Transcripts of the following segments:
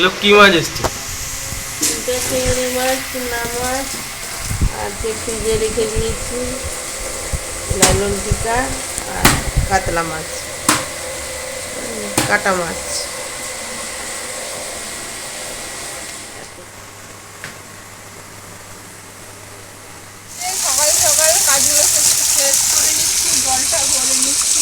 এগুলো কি মাছ এসছে? চিংড়ি মাছ, চুনা মাছ, আর যে ফ্রিজে রেখে দিয়েছি, লালন টিকা আর কাতলা মাছ। কাটা মাছ সকাল সকাল কাজগুলো একটু শেষ করে নিচ্ছি জলটা ভরে নিচ্ছি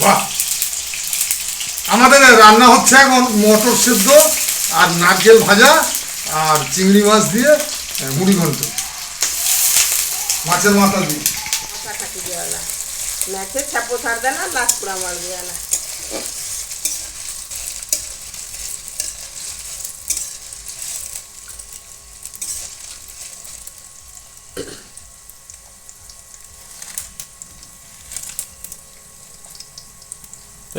বাহ। আমাদের রান্না হচ্ছে এখন মটর সেদ্ধ আর নারকেল ভাজা আর চিংড়ি মাছ দিয়ে মুড়ি ঘন্ট। মাছের মাথা দিয়ে। মাথা কাটি দেওয়ালা না ছাপো ছাড় দেনা লাশ পুরা মার দেওয়ালা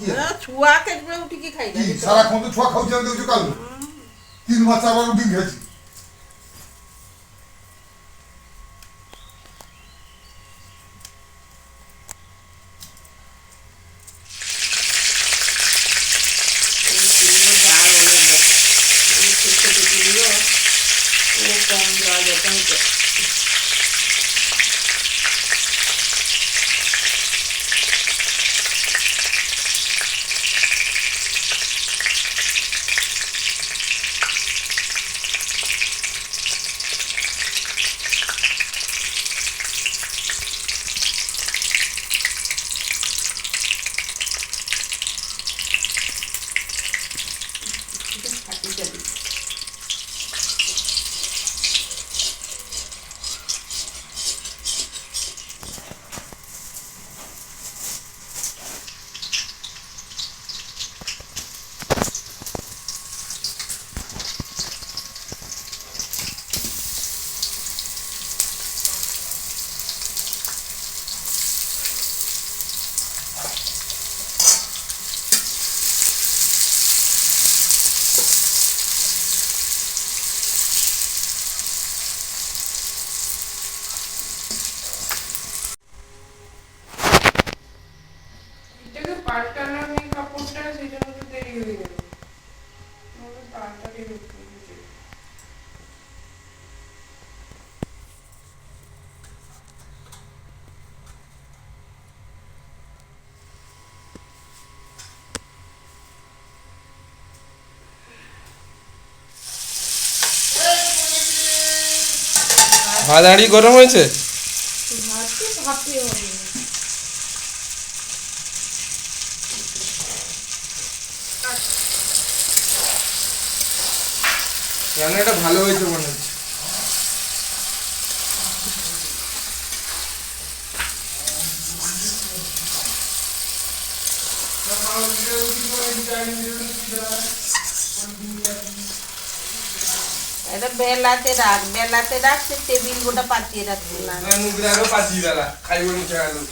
দেবো। কি হ্যাঁ, ছুয়া খেয়ে উঠি কি খাই কি সারাক্ষণ তো ছোয়া খাওয়া আমি দেখছি কাল তিন মাস ভাত হাঁড়ি গরম হয়েছে? রান্নাটা ভালো হয়েছে মনে হচ্ছে। এটা বেলাতে রাখ বেলাতে রাখ টেবিল গোটা পাতিয়ে রাখব না। নুগ্রারও পাঠিয়ে দিলা খাইব নিচে আলু।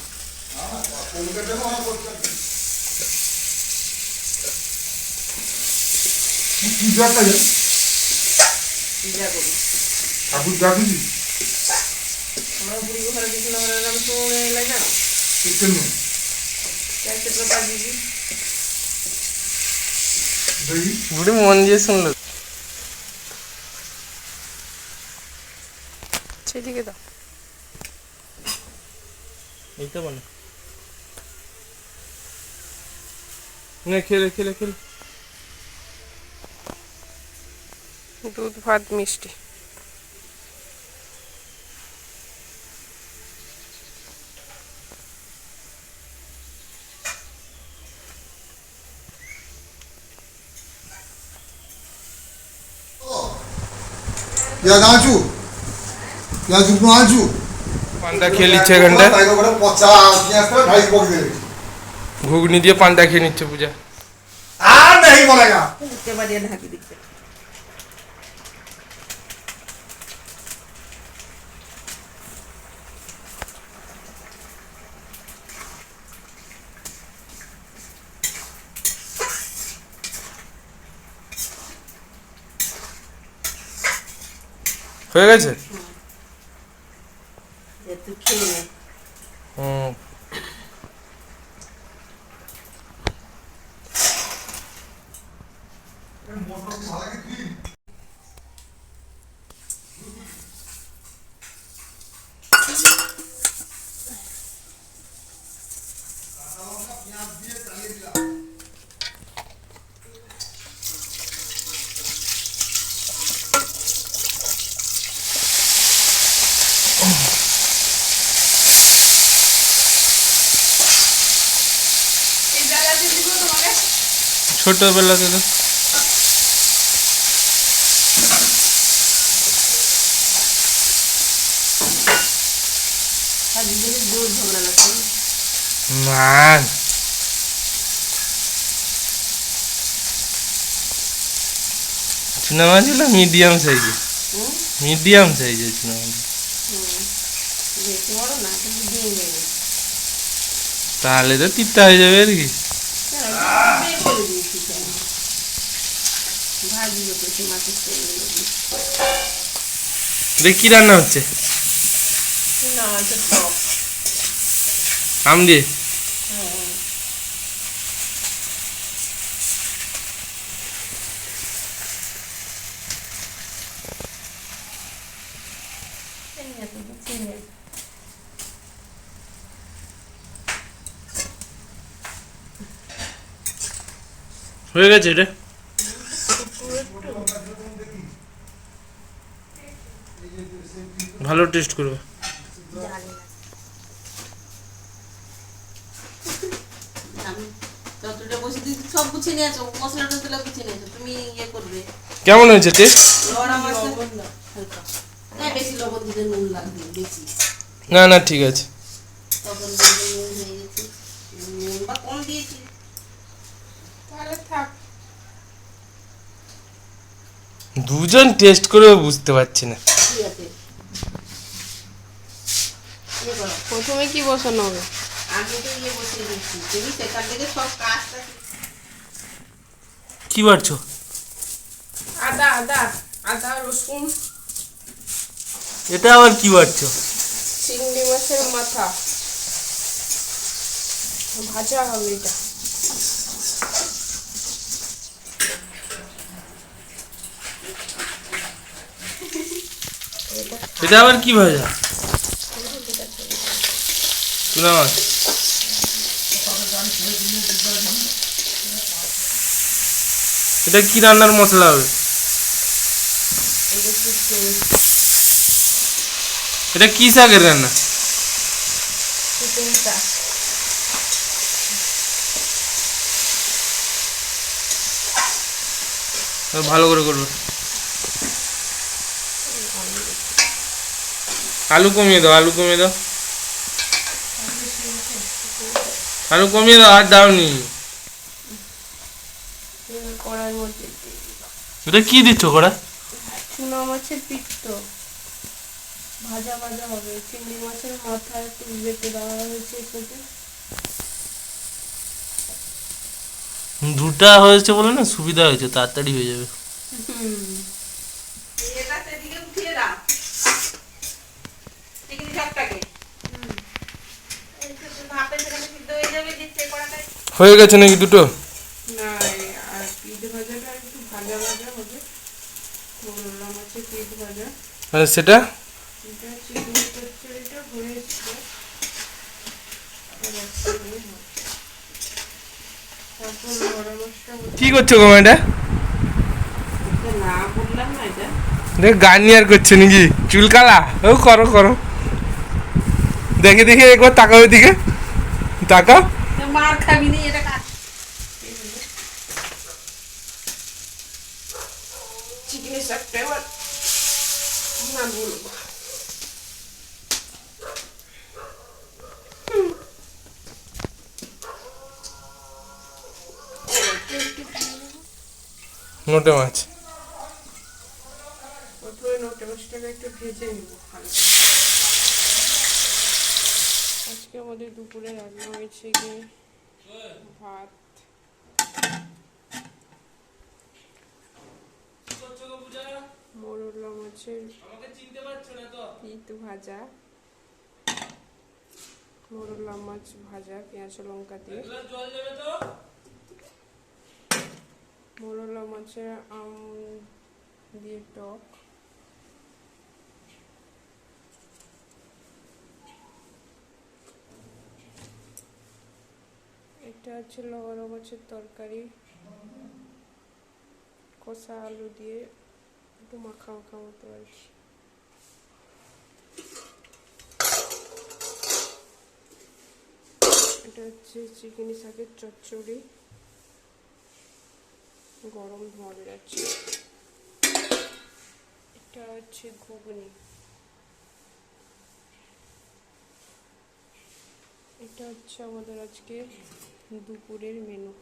পূজা কাজে পূজা করি ঠাকুর ডাকুছি আমরা বুড়ি ঘরে এলে না। কেন? ক্যাসেট পেপার দিবি বুড়ি মন দিয়ে শুনলো। সেদিকে দাও। এই তো বলো। না খেলে খেলে খেলে। দুধ ভাত মিষ্টি। या नाजू পান্ডা খেয়ে নিচ্ছে এখানটা ঘুগনি দিয়ে পান্ডা খেয়ে নিচ্ছে পূজা। আর হয়ে গেছে? হুম বেলাতে দিব তোমাকে ছোটবেলাতে তো। আর দুজনে জোর ঝগড়া লাগছে না চুনা মাছ হলো মিডিয়াম সাইজে মিডিয়াম সাইজের চুনা মাছ তাহলে তো তিতা হয়ে যাবে আর কি বের করে দিয়েছি কেন ভাজি করতেছি মাছের তেলগুলো দিয়ে কি রান্না হচ্ছে? না টক আম দিয়ে? আছে। হয়ে গেছে এটা? তুমি ইয়ে করবে। কেমন হয়েছে টেস্ট হ্যাঁ বেশি লবণ দিলে নুন লাগবে বেশি। না না ঠিক আছে। দুজন টেস্ট করেও বুঝতে পারছি না ঠিক আছে ইয়ে করো প্রথমে কি বসানো হবে? আমি তো ইয়ে বসিয়ে দিচ্ছি তুমি সেখান থেকে সব কি বাড়ছো? আদা আদা আদা রসুন। এটা আবার কি বাড়ছো? চিংড়ি মাছের মাথা। ভাজা হবে এটা। এটা আবার কি ভাজা? চুনা মাছ এটা কি রান্নার মশলা হবে? এটা কি শাকের রান্না? ভালো করে করবে। আলু কমিয়ে দাও, আলু কমিয়ে দাও। আলু কমিয়ে দাও আর দাওনি। এটা কি দিচ্ছ কড়া? চুনা মাছের পিত্ত। ভাজা ভাজা হবে। চিংড়ি মাছের মাথা একটু বেটে দেওয়া হয়েছে সাথে দুটা হয়েছে বলে না সুবিধা হয়েছে তাড়াতাড়ি হয়ে যাবে। এটা সেদিকে উঠিয়ে দাও চিকেন সবটাকে ভাপে সেখানে সিদ্ধ হয়ে যাবে দিচ্ছে কড়াটায় হয়ে গেছে নাকি দুটো না এই আর পিঠ ভাজাটা একটু ভাজা ভাজা হবে করলা মাছের পিঠ ভাজা আর সেটা এটা চিকেন চচ্চড়িটা হয়েছে আর একটা হয়ে গেছে নাকি দুটো? সেটা? কি করছ গো এটা দেখ গার্নিয়ার করছে নাকি? চুল কালা? ও করো করো। দেখে দেখে একবার তাকাও দিকে তাকাও। মার খাবি নি এটা কাট চিকেনের সাথে এবার না বলব নোটে মাছ। প্রথমে একটু আজকে আমাদের দুপুরে রান্না হয়েছে কি ভাত। মোরলা মাছের ভাজা। মোরলা মাছ ভাজা, পেঁয়াজ, লঙ্কা দিয়ে। মোরলা মাছের আম দিয়ে টক এটা হচ্ছে লবণ মাছের তরকারি কষা আলু দিয়ে একটু মাখা মাখা মতো আর কি এটা হচ্ছে চিকেনি শাকের চচ্চড়ি গরম ধোঁয়া বেরোচ্ছে এটা হচ্ছে ঘুগনি। এটা হচ্ছে আমাদের আজকে দুপুরের মেনু